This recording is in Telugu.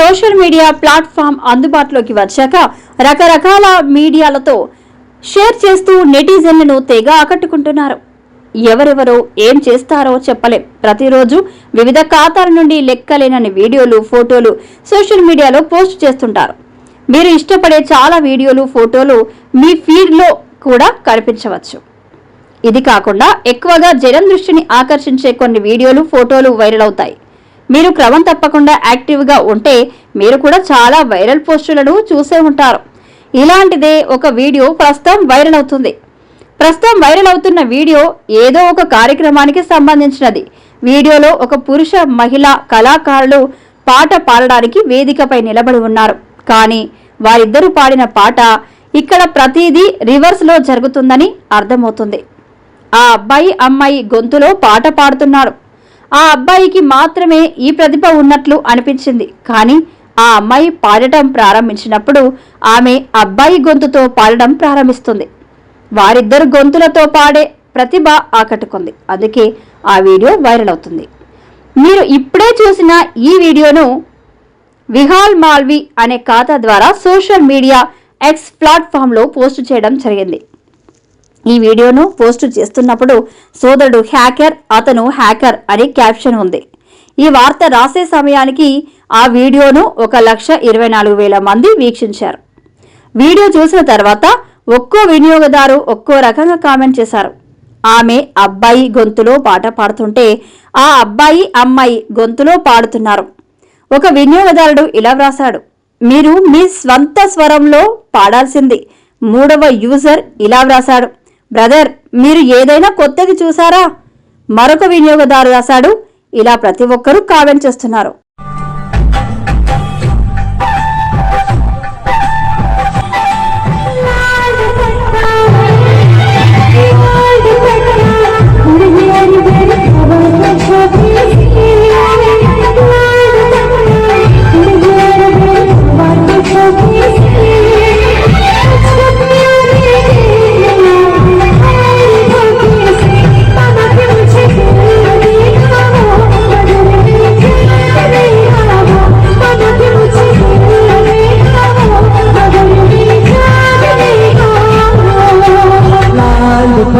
సోషల్ మీడియా ప్లాట్ఫామ్ అందుబాటులోకి వచ్చాక రకరకాల మీడియాలతో షేర్ చేస్తూ నెటిజన్లను తెగ ఆకట్టుకుంటున్నారు. ఎవరెవరో ఏం చేస్తారో చెప్పలేం. ప్రతిరోజు వివిధ ఖాతాల నుండి లెక్కలేనని వీడియోలు ఫోటోలు సోషల్ మీడియాలో పోస్ట్ చేస్తుంటారు. మీరు ఇష్టపడే చాలా వీడియోలు ఫోటోలు మీ ఫీడ్లో కూడా కనిపించవచ్చు. ఇది కాకుండా ఎక్కువగా జనం దృష్టిని ఆకర్షించే కొన్ని వీడియోలు ఫోటోలు వైరల్ అవుతాయి. మీరు క్రమం తప్పకుండా యాక్టివ్గా ఉంటే మీరు కూడా చాలా వైరల్ పోస్టులను చూసే ఉంటారు. ఇలాంటిదే ఒక వీడియో ప్రస్తుతం వైరల్ అవుతుంది. ప్రస్తుతం వైరల్ అవుతున్న వీడియో ఏదో ఒక కార్యక్రమానికి సంబంధించినది. వీడియోలో ఒక పురుష మహిళ కళాకారులు పాట పాడడానికి వేదికపై నిలబడి ఉన్నారు. కానీ వారిద్దరూ పాడిన పాట ఇక్కడ ప్రతిదీ రివర్స్లో జరుగుతుందని అర్థమవుతుంది. ఆ అబ్బాయి అమ్మాయి గొంతులో పాట పాడుతున్నారు. ఆ అబ్బాయికి మాత్రమే ఈ ప్రతిభ ఉన్నట్లు అనిపించింది. కానీ ఆ అమ్మాయి పాడటం ప్రారంభించినప్పుడు ఆమె అబ్బాయి గొంతుతో పాడడం ప్రారంభిస్తుంది. వారిద్దరు గొంతులతో పాడే ప్రతిభ ఆకట్టుకుంది. అందుకే ఆ వీడియో వైరల్ అవుతుంది. మీరు ఇప్పుడే చూసిన ఈ వీడియోను విహాల్ మాల్వి అనే ఖాతా ద్వారా సోషల్ మీడియా ఎక్స్ ప్లాట్ఫామ్లో పోస్ట్ చేయడం జరిగింది. ఈ వీడియోను పోస్ట్ చేస్తున్నప్పుడు సోదరుడు హ్యాకర్ అతను హ్యాకర్ అని క్యాప్షన్ ఉంది. ఈ వార్త రాసే సమయానికి ఆ వీడియోను ఒక లక్ష ఇరవై నాలుగు వేల మంది వీక్షించారు. వీడియో చూసిన తర్వాత ఒక్కో వినియోగదారు ఒక్కో రకంగా కామెంట్ చేశారు. ఆమె అబ్బాయి గొంతులో పాట పాడుతుంటే ఆ అబ్బాయి అమ్మాయి గొంతులో పాడుతున్నారు. ఒక వినియోగదారుడు ఇలా వ్రాసాడు మీరు మీ స్వంత స్వరంలో పాడాల్సింది మూడవ యూజర్ ఇలా వ్రాసాడు బ్రదర్ మీరు ఏదైనా కొత్తది చూసారా? మరొక వినియోగదారు రాశాడు. ఇలా ప్రతి ఒక్కరూ కామెంట్ చేస్తున్నారు.